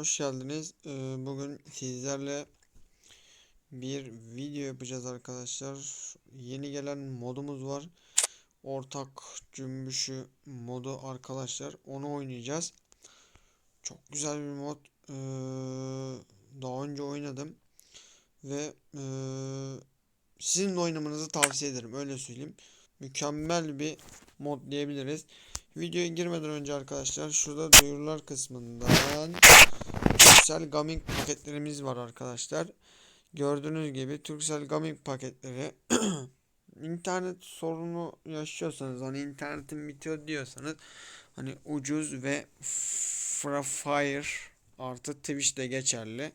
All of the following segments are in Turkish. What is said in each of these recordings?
Hoş geldiniz. Ee, bugün sizlerle bir video yapacağız arkadaşlar. Yeni gelen modumuz var. Ortak cümbüşü modu arkadaşlar. Onu oynayacağız. Çok güzel bir mod. Ee, daha önce oynadım. Ve ee, sizin de oynamanızı tavsiye ederim. Öyle söyleyeyim. Mükemmel bir mod diyebiliriz. Videoya girmeden önce arkadaşlar şurada duyurular kısmından Turkcell Gaming paketlerimiz var arkadaşlar. Gördüğünüz gibi Turkcell Gaming paketleri internet sorunu yaşıyorsanız hani internetin bitiyor diyorsanız hani ucuz ve Free Fire artı Twitch'te geçerli.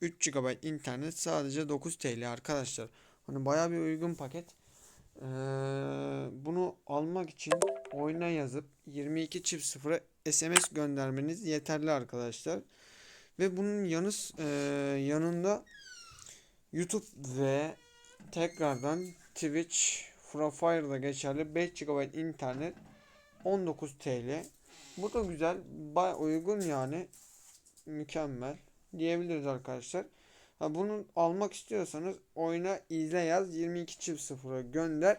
3 GB internet sadece 9 TL arkadaşlar. Hani bayağı bir uygun paket. Ee, bunu almak için oyuna yazıp 22 çift sıfıra SMS göndermeniz yeterli arkadaşlar. Ve bunun yanı e, yanında YouTube ve tekrardan Twitch Free Fire'da geçerli 5 GB internet 19 TL. Bu da güzel, baya uygun yani. Mükemmel diyebiliriz arkadaşlar. Ha, bunu almak istiyorsanız oyuna izle yaz 22 çift sıfıra gönder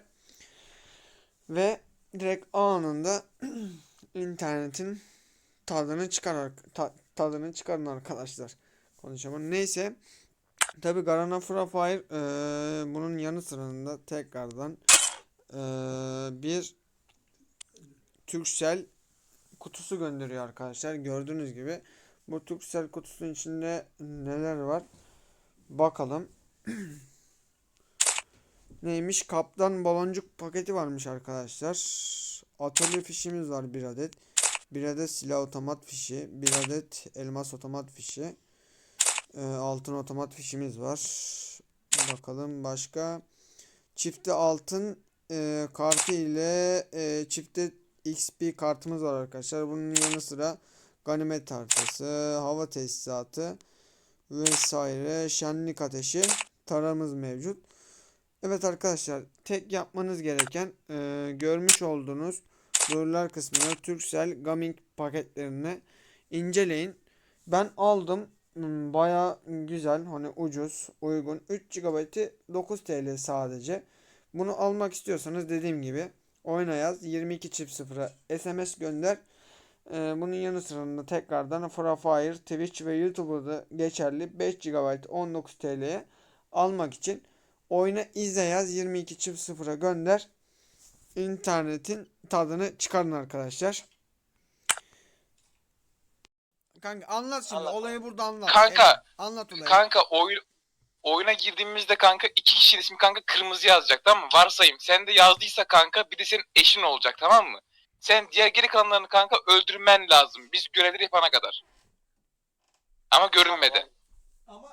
ve direkt anında internetin tadını çıkar ta- tadını çıkarın arkadaşlar. Konuşamadım. Neyse. Tabi Garana Free Fire eee, bunun yanı sırasında tekrardan eee, bir Turkcell kutusu gönderiyor arkadaşlar. Gördüğünüz gibi bu Turkcell kutusunun içinde neler var? Bakalım. Neymiş? Kaptan baloncuk paketi varmış arkadaşlar. Atölye fişimiz var bir adet. Bir adet silah otomat fişi. Bir adet elmas otomat fişi. Ee, altın otomat fişimiz var. Bakalım başka. Çifte altın e, kartı ile e, çifte XP kartımız var arkadaşlar. Bunun yanı sıra ganimet haritası, hava tesisatı vesaire şenlik ateşi taramız mevcut. Evet arkadaşlar tek yapmanız gereken e, görmüş olduğunuz duyurular kısmına Turkcell Gaming paketlerini inceleyin. Ben aldım. Hmm, Baya güzel hani ucuz uygun 3 GB'i 9 TL sadece. Bunu almak istiyorsanız dediğim gibi oyna yaz 22 çift sıfıra SMS gönder. Ee, bunun yanı sırasında tekrardan Free Fire, Twitch ve YouTube'da geçerli 5 GB 19 TL'ye almak için oyuna izle yaz 22 çift sıfıra gönder. İnternetin tadını çıkarın arkadaşlar. Kanka anlat şimdi Anlat. olayı burada anlat. Kanka, Evet, anlat olayı. Kanka oyun oyuna girdiğimizde kanka iki kişinin ismi kanka kırmızı yazacak tamam mı? Varsayım sen de yazdıysa kanka bir de senin eşin olacak tamam mı? Sen diğer geri kalanlarını kanka öldürmen lazım. Biz görevleri yapana kadar. Ama görünmedi.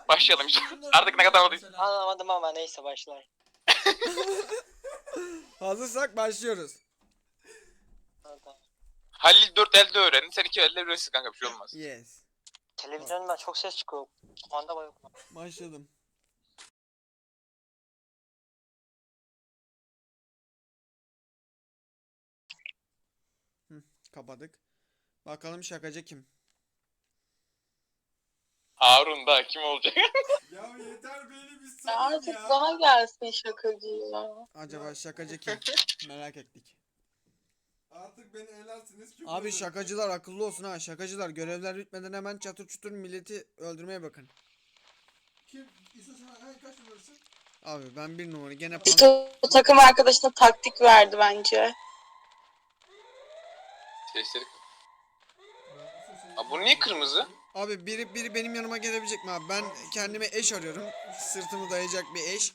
Başlayalım işte. Artık ne kadar anladıysa. Anlamadım ama neyse başlar. Hazırsak başlıyoruz. Halil 4 elde öğrendi. Sen 2 elde öğrenirsin kanka bir şey olmaz. Yes. Televizyondan çok ses çıkıyor. Kumanda yok. Başladım. Hı, kapadık. Bakalım şakacı kim? Harun da kim olacak? Ya yeter beni bir Ya salın Artık ya. bana gelsin şakacı ya. Acaba şakacı kim? Merak ettik. Artık beni elersiniz. küfür Abi ederim. şakacılar akıllı olsun ha. Şakacılar görevler bitmeden hemen çatır çutur milleti öldürmeye bakın. Kim? İsa sen hangi kaç numarasın? Abi ben bir numara gene pan- İşte o takım arkadaşına taktik verdi bence. Sesleri. İsa Aa, bu niye kırmızı? Abi biri biri benim yanıma gelebilecek mi abi? Ben kendime eş arıyorum. Sırtımı dayayacak bir eş.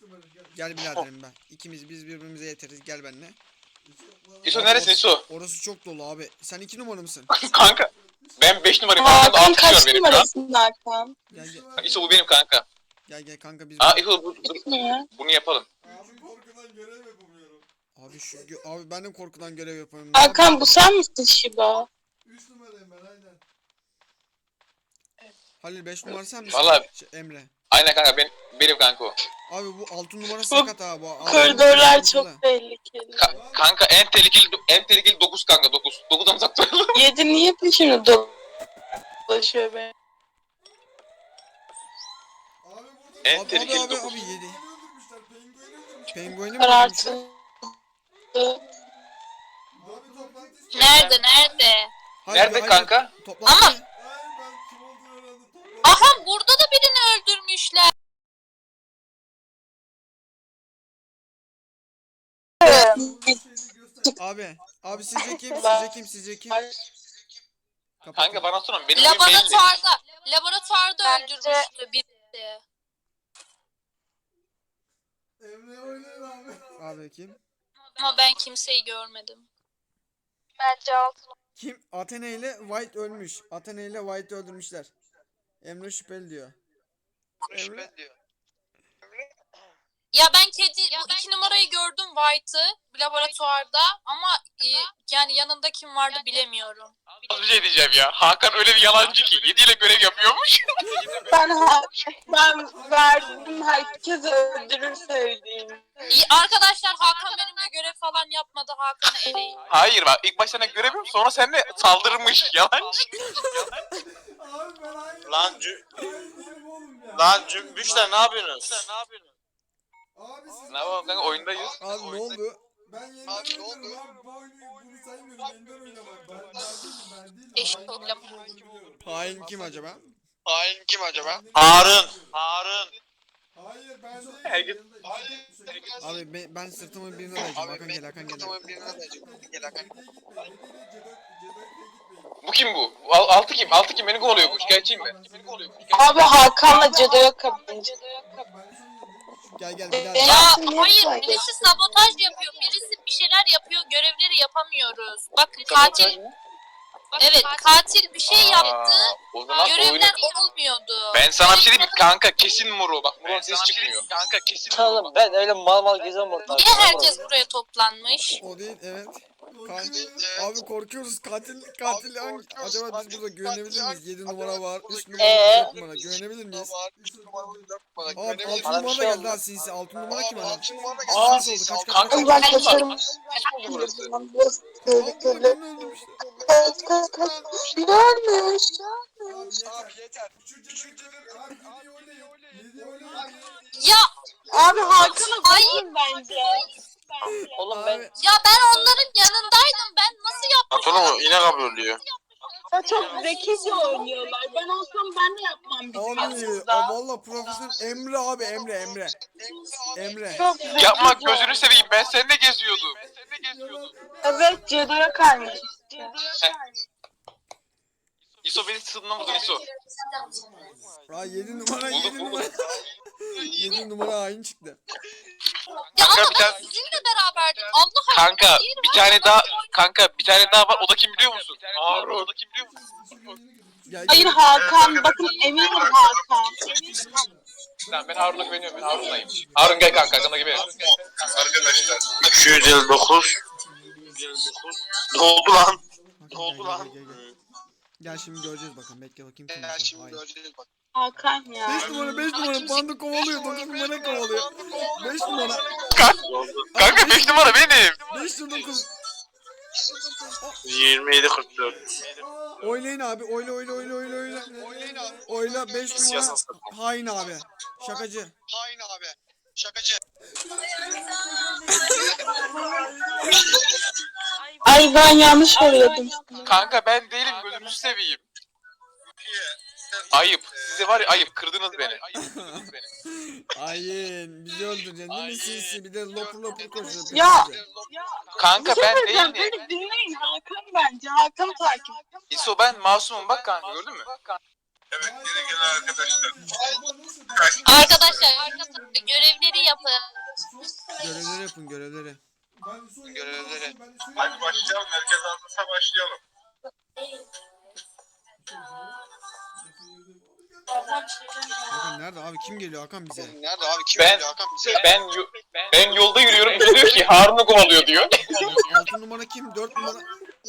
Gel biraderim ben. İkimiz biz birbirimize yeteriz. Gel benimle. İso neresin İso? Orası çok dolu abi. Sen iki numara mısın? kanka. Ben 5 numarayım. Hakan Kanka 6 kaç diyor benim şu an. numarasın Hakan? Gel gel. İso bu benim kanka. Gel gel kanka biz. Aa İso bu, bu- Niye? bunu yapalım. Abi korkudan görev yapamıyorum. Abi şu gö- abi ben de korkudan görev yapıyorum. Hakan bu sen misin Şiba? 3 numarayım ben aynen. Halil 5 numara sen misin? Vallahi- Şey, Emre. Aynen kanka ben, benim kanka o. Abi bu 6 numara sakat ha bu. Koridorlar çok sıkıntılı. tehlikeli. Ka- kanka en tehlikeli en tehlikeli 9 kanka 9. 9'dan uzak duralım. Yedi niye peşini do... Ulaşıyor be. Abi burada En Abi tehlikeli abi abi, abi yedi. Pengueni mi öldürmüşler? Abi. Nerede nerede? Hayır, Nerede hayır, kanka? Toplantı. Ama-. Aha burada öldürmüşler. Abi. Abi sizce kim? Sizce kim? Sizce kim? Kapat. Kanka bana sorun benim oyun belli. Laboratuvarda. Laboratuvarda Bence- öldürmüştü birisi. Emre oynayın abi. Abi kim? Ama ben kimseyi görmedim. Bence altın. Kim? Athena ile White ölmüş. Athena ile White öldürmüşler. Emre şüpheli diyor. Emre. Ya ben kedi bu iki numarayı gördüm White'ı laboratuvarda ama e, yani yanında kim vardı bilemiyorum. Az bir şey diyeceğim ya. Hakan öyle bir yalancı ki 7 ile görev yapıyormuş. Ben ha- ben verdim herkes öldürür sevdiğim. İyi, arkadaşlar Hakan benimle görev falan yapmadı Hakan'ı eleyin. Hayır bak ilk başta sana görev yapıyorum sonra sen de saldırmış yalancı. Abi ben hayır. Lan cü- Hayır değilim oğlum ya. Lan cümbüşler ne yapıyorsunuz? Abi siz Ne yapalım kanka oyundayız. Abi ne oldu? Ben yeniden oynuyorum abi. Bu oyunu bunu saymıyorum. Yeniden oynamak. Ben, ben değilim ben değilim. Eşit Hain problem. kim olduğunu biliyorum. Hain kim acaba? Hain kim acaba? Harun. Harun. Hayır ben değilim. Herkes- Yanında- Hayır. Abi ben, ben sırtımın birini alacağım. Hakan gel Hakan gel. Bu kim bu? Al- Altı kim? Altı kim? Beni kovalıyor bu. Şikayetçiyim ben. Abi Hakan'la Cedo'ya kapınca. Gel gel bir daha. Ya hayır birisi sabotaj yapıyor birisi bir şeyler yapıyor görevleri yapamıyoruz. Bakın katil evet katil bir şey yaptı Aa, O zaman oyunu... görevler olmuyordu. Ben sana bir şey diyeyim mi? Kanka kesin Muro. Bak Muro'nun sesi çıkmıyor. Kanka kesin Oğlum ben öyle mal mal geziyorum ortalıkta. Niye herkes buraya toplanmış? O değil evet. Katil. Abi korkuyoruz. Katil katil hangi? Acaba biz burada güvenebilir miyiz? 7 numara var. 3 numara, Ee? 4 numara. Güvenebilir miyiz? Abi 6 Bana bir numara şey geldi ha sinsi. 6 numara kim adam? Aa, Sinsi oldu. Kaç kaç kanka. Ben kaç kaçarım. Aa. Kaç kaç kaç. Abi abi oynayın. Ya Abi Hakan'a bakın bence. Oğlum ben ya ben onların yanındaydım ben nasıl yapmışım? Apollo inek abi ölüyor. Ya çok zekice oynuyorlar. Ben olsam ben de yapmam bizim abi yanımızda. aa, valla profesör Emre abi Emre Emre. Emre. Çok zekice Yapma gözünü seveyim. Ben seninle geziyordum. Ben seninle geziyordum. Evet Cedo'ya kaymış. İso beni sırtından vurdun İso. Aa 7 numara Buldum, 7 buldum. numara. 7 numara hain çıktı. Ya Kanka ama bir tane- sizinle beraberdim. Allah aşkına Kanka mi? bir tane daha kanka bir tane daha var. O da kim biliyor musun? Harun. O da kim biliyor musun? Gel Hayır. Hakan. Bakın eminim Hakan. Tamam ben Harun'a güveniyorum. Ben Harun'dayım. Harun gel kanka arkanda gibi. Arkadaşlar. 259. 259. Ne oldu lan? Hakan, Ne oldu gel, lan? Gel, gel, gel. Gel şimdi göreceğiz bakalım. Bekle bakayım kim olacak. şimdi Hain. göreceğiz bak. Hakan ya. 5 numara 5 numara bandı kovalıyor 9 numara kovalıyor. 5 numara. Kanka 5 numara benim. 5 9. 27 44. Oylayın abi. Oyla oyla oyla oyla oyla. Oyla 5 Siyasal numara. Hain abi. Şakacı. Hain abi. Şakacı. Ay ben yanlış arıyordum. Kanka ben değilim gözünüzü seveyim. Ayıp. Size var ya ayıp. Kırdınız beni. Kırdınız beni. Hain. Bizi öldüreceksin değil mi sinsi? Bir de lopur lopur koşuyor. Ya. Kanka ben Söyleyeceğim, değilim. Beni dinleyin Hakan bence. Hakan takip. İso ben masumum bak kanka gördün mü? Evet geri gelen arkadaşlar. Arkadaşlar arkadaşlar görevleri yapın. Görevleri yapın görevleri. Görevleri. Hadi başlayalım. Herkes anlasa başlayalım. Hakan nerede abi? Kim geliyor Hakan bize? Nerede abi? Kim Ben- geliyor Hakan bize? Ben yo- ben yolda yürüyorum. Diyor ki Harun'u kovalıyor diyor. 6 numara kim? 4 numara.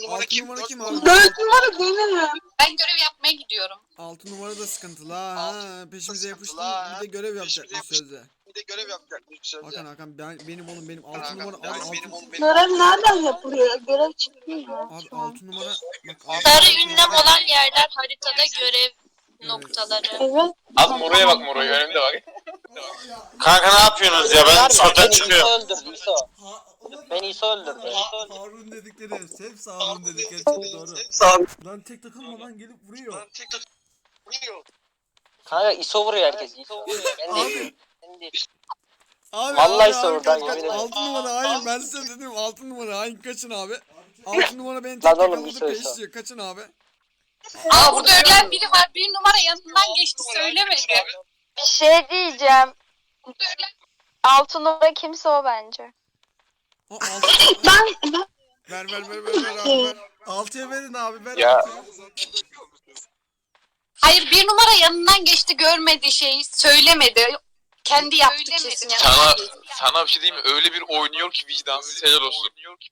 Altı numara kim abi? Dört numara benim. Ben görev yapmaya gidiyorum. Altı numara da sıkıntılı ha. ha. Peşimize yapıştı. Bir de görev yapacakmış sözde. Bir de görev yapacakmış sözde. Hakan Hakan ben, benim oğlum benim altı Hakan, numara ben- abi, benim altı, oğlum benim. Görev nereden yapılıyor? Görev çıkmıyor. abi altı numara bak altı Sarı numara- ünlem olan yerler haritada görev noktaları. Evet. Az Moro'ya bak Moro'ya önümde bak. Kanka ne yapıyorsunuz ya? Ben sohbet çıkıyorum. İso öldürdü İso. Ben İso öldürdü. İso öldürdü. Harun dedikleri hep sağ Harun dedikleri çok doğru. Lan tek takılma lan gelip vuruyor. Kanka İso vuruyor herkes. İso vuruyor. Ben değil. Ben değil. Abi Vallahi abi, abi, kaç, yemin kaç, altı numara hayır ben size dedim altı numara hayır kaçın abi. Altı numara beni tek söyle peşliyor kaçın abi. Aa burada ölen biri var. Bir numara yanından geçti söylemedi. Bir şey diyeceğim. Burada ölen Altı numara kimse o bence. O altı Ben, ben ver ver ver ver ver abi ver. Altıya verin abi ver. Ya. altıya. Hayır bir numara yanından geçti görmedi şeyi söylemedi. Kendi yaptı kesin. Sana, sana bir şey diyeyim mi? Öyle bir oynuyor ki vicdansız helal olsun.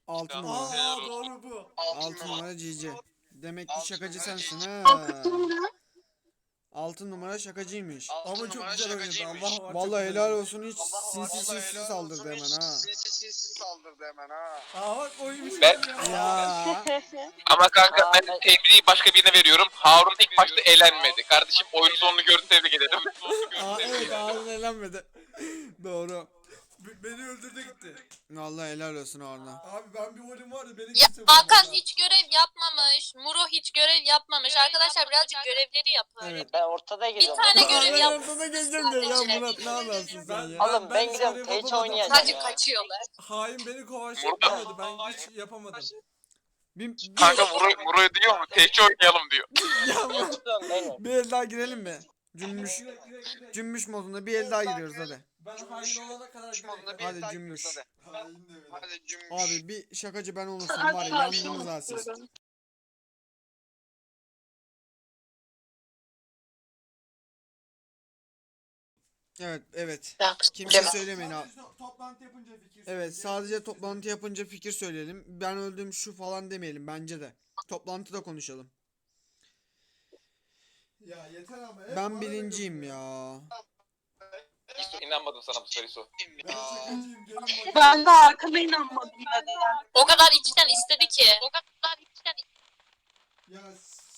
Altı numara. Aa doğru bu. Altı numara cici. Demek ki şakacı sensin ha. altı numara. Altı şakacıymış. Ama çok güzel oynadı Allah var. çok Vallahi güzel helal oynadı. olsun hiç sinsi sinsi saldırdı hemen ha. Sinsi sinsi saldırdı hemen ha. Aa bak oymuş. Ben- Ya. Ama kanka Aa, ben tebriği başka birine veriyorum. Harun ilk başta elenmedi. Kardeşim oyunun sonunu gördü tebrik ederim. Aa, evet Harun eğlenmedi. Doğru. Be- Beni öldürdü gitti. Vallahi helal olsun Harun'a. Abi ben bir oyun vardı beni Ya, kimse Hakan ha. hiç görev yapmamış. Muro hiç görev yapmamış. Arkadaşlar birazcık görevleri yapın. Evet. Ben ortada geziyorum. tane Ortada. görev Ben yap- ortada gezeceğim diyor ya Murat ne anlarsın sen ya. Oğlum ben gidiyorum, görev Teç yapamadım. oynayacağım. Sadece ya. kaçıyorlar. Hain beni yapamadı. Ben hiç yapamadım. Bir, bir, Kanka Muro, Muro diyor mu? Tehcir oynayalım diyor. ya Ben Murat, bir el daha girelim mi? Cümbüş, cümbüş modunda bir el daha giriyoruz hadi. Ben hain olana kadar bir Hadi cümbüş. Hain de öyle. Hadi cümbüş. Abi bir şakacı ben olursam var ya yandınız ha siz. Evet evet. Kimse söylemeyin abi. Sadece Toplantı yapınca fikir Evet sadece toplantı yapınca fikir söyleyelim. Ben öldüm şu falan demeyelim bence de. Toplantıda konuşalım. Ya yeter ama. hep Ben bana birinciyim veriyor. ya. İnanmadım sana bu sorusu. Ben de arkama inanmadım. O kadar içten istedi ki. O kadar içten Ya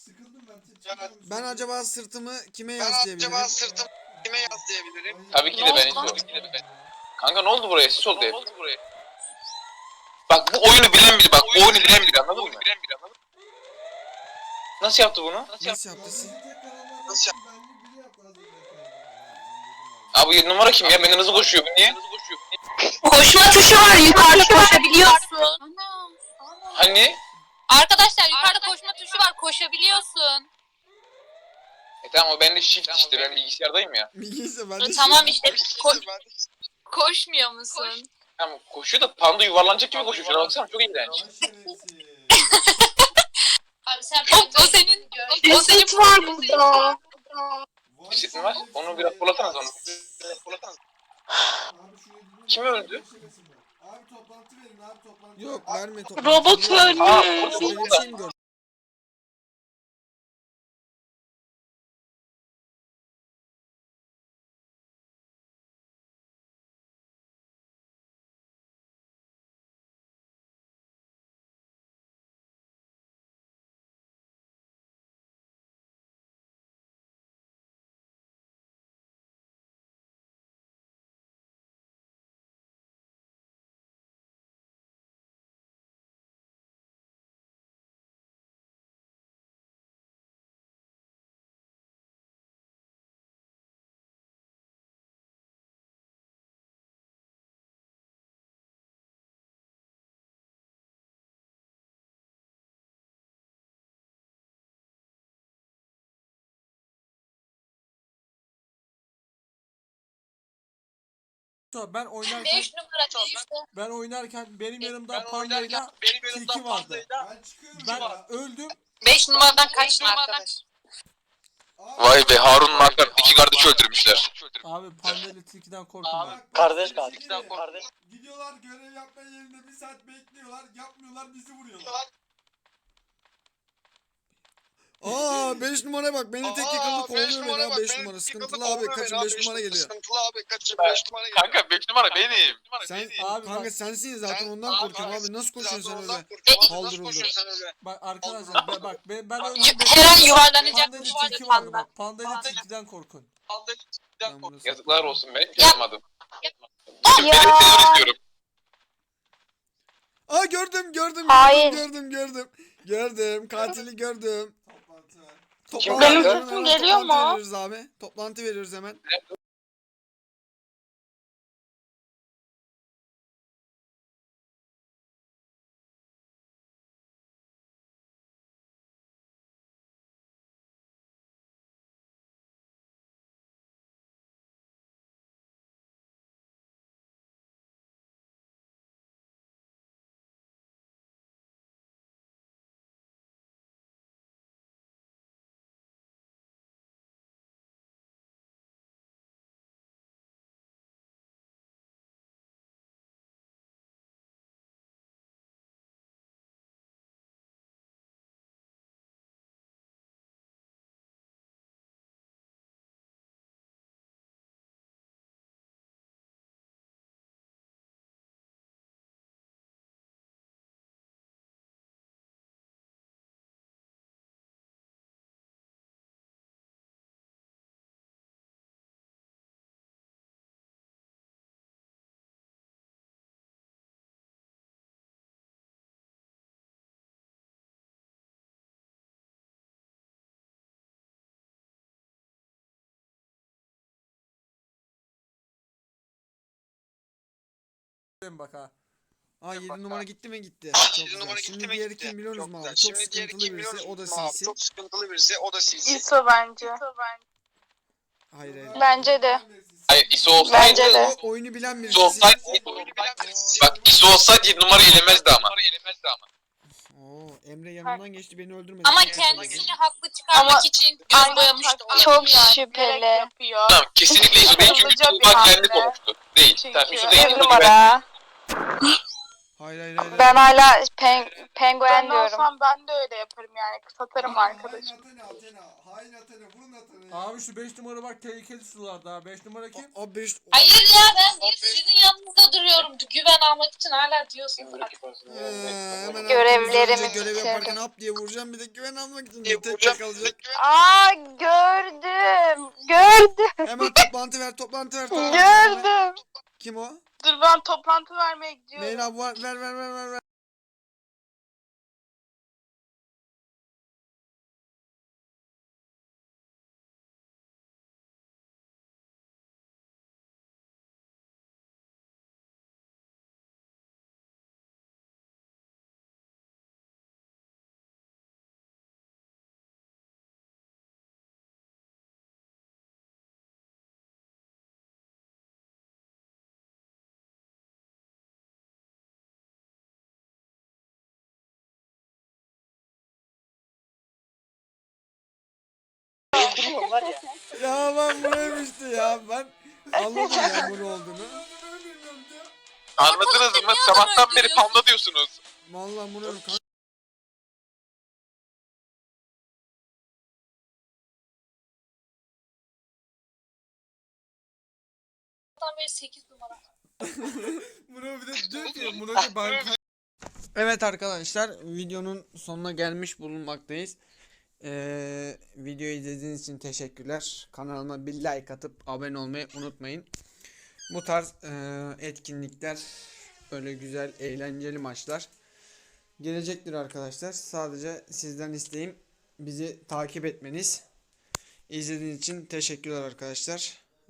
sıkıldım ben. Çıkıyorum Ben acaba sırtımı kime Ben yaslayabilirim? acaba sırtım kime yaslayabilirim? Ay, Tabii ki de ben istiyorum. Kanka ne oldu buraya? Sis oldu hep. Bak bu oyunu bilen biri bak. Bu oyunu bilen biri anladın mı? Nasıl yaptı bunu? Nasıl yaptı Nasıl yapsın, benli biri yap lazım zaten. Abi numara kim ya? Benden hızlı koşuyor. Niye? Koşma tuşu var yukarıda koşabiliyorsun. Hani? Arkadaşlar yukarıda koşma tuşu var koşabiliyorsun. E tamam o bende shift işte. Ben bilgisayardayım ya. Bilgiyse ben de Tamam işte ko- koşmuyor musun? Tamam koşuyor da panda yuvarlanacak gibi koşuyor. Şuna baksana çok iğrenç. Abi sen o, o senin o senin Reset var burada. Mi var? Onu biraz fırlatanız onu. Gidin. Kim öldü? Abi toplantı verin abi toplantı. Yok verme toplantı. Robot. Aa, şey mi gördün? Ben oynarken 5 numara işte. ben oynarken benim yanımda Ben pandayla oynarken benim yanımda tilki vardı. pandayla Ben çıkıyorum. Ben öldüm. 5 numaradan kaçtın arkadaş. Vay be Harun'un arkadan iki kardeş öldürmüşler. Abi pandayla tilkiden korktum. Ben. Kardeş Bak, Kardeş. Gidiyorlar görev yapma yerinde bir saat bekliyorlar. Yapmıyorlar bizi vuruyorlar. Aa 5 numara bak beni tek beş kovalıyor beni ha bak, 5 beni numara. Sıkıntılı abi kaçın beni 5 abi, numara geliyor. Sıkıntılı abi kaçın 5 numara geliyor. Kanka 5 numara benim. Sen Abi kanka sensin zaten ondan korkuyorum abi, nasıl koşuyorsun sen öyle? öyle? Bak arkadaşlar bak ben, ben öldüm. Her an yuvarlanacak Panda bir ile şey tilki var panda. Panda ile tilkiden korkun. Yazıklar olsun be. Ya- Yapmadım. Benim Ya. seni istiyorum. Aa gördüm gördüm Hain. gördüm gördüm. Gördüm katili gördüm. Toplantı. Toplantı Benim sesim geliyor toplantı mu? veriyoruz abi. Toplantı veriyoruz hemen. Bak ha. Aa 7 numara gitti mi gitti. Çok yedi güzel. numara Şimdi gitti mi diğeri gitti. kim biliyorsunuz Çok mu güzel. abi? Çok Şimdi diğeri sıkıntılı kim birisi biliyor o da musun abi? sinsi. Çok sıkıntılı birisi o da sinsi. İso bence. Hayır hayır. Bence de. Hayır ISO olsaydı. Bence de. O oyunu bilen birisi. ISO olsaydı. Bak ISO olsaydı 7 numara elemezdi ama. Oo Emre yanından geçti beni öldürmedi. Ama kendisini haklı çıkarmak Ama- için göz boyamıştı. Çok şüpheli. yapıyor. Tamam kesinlikle ISO değil çünkü bir Tuğba kendi konuştu. Değil. Çünkü- Tamam Bir değil. Değil. numara. Hayır hayır hayır. Ben hala pen, penguen Ben diyorum. olsam ben de öyle yaparım yani. Satarım arkadaşım. Hain Athena Athena. Hain Athena. Vurun Athena'yı. Abi şu 5 numara bak tehlikeli sularda ha. 5 numara kim? Aa 5 Hayır ya ben değil sizin yanınızda duruyorum. Güven almak için hala diyorsunuz. Ee, hemen Görevlerimi önce görev bitirdim. yaparken hap diye vuracağım bir de güven almak için Diye tek kalacak. Aa gördüm. Gördüm. Hemen toplantı ver toplantı ver toplantı ver. Gördüm. Kim o? Dur ben toplantı vermeye gidiyorum. Bu ver ver ver ver ver. Ver. Ya ben buraymıştı ya ben anladım ya bunu olduğunu. Ya. Anladınız mı? Sabahtan beri panda diyorsunuz. Vallahi bunu kanka. Tam böyle 8 numara. Murat bir de diyor ki Murat'ı banka Evet arkadaşlar videonun sonuna gelmiş bulunmaktayız. Ee, videoyu izlediğiniz için teşekkürler. Kanalıma bir like atıp abone olmayı unutmayın. Bu tarz e, etkinlikler öyle güzel eğlenceli maçlar gelecektir arkadaşlar. Sadece sizden isteğim bizi takip etmeniz. İzlediğiniz için teşekkürler arkadaşlar.